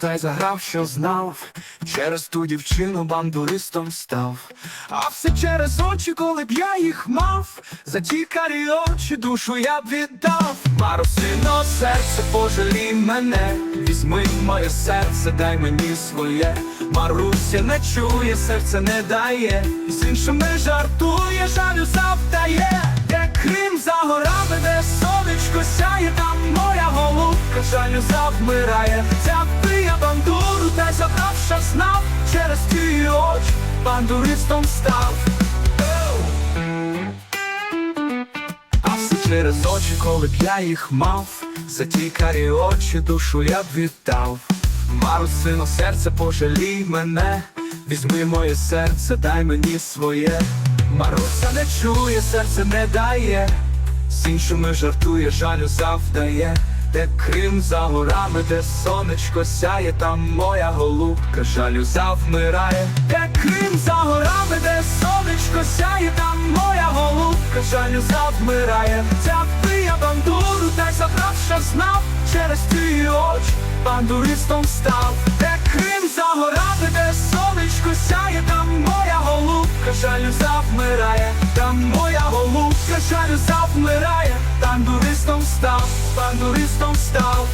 та й заграв, що знав. Через ту дівчину бандуристом став. А все через очі, коли б я їх мав. За ті карі очі душу я б віддав. Марусино, серце, пожалій мене. Візьми моє серце, дай мені своє. Маруся не чує, серце не дає. З іншими жартує, жалю завдає. Жалю завмирає. Взяв бандуру, та забрав, знав. Через ті очі бандуристом став. А все через очі, коли б я їх мав, за ті карі очі душу я б віддав. Марусино, серце, пожалій мене, візьми моє серце, дай мені своє. Маруся не чує, серце не дає, з іншими жартує, жалю завдає. Де Крим за горами, де сонечко сяє, там моя голубка, жалю завмирає. Де Крим за горами, де сонечко сяє, там моя голубка, жалю завмирає. Взяв би я бандуру, та й забрав, що знав, через ті очі бандуристом став. Де Крим за горами, де сонечко сяє, там моя голубка, жалю завмирає. Там бандуристом став.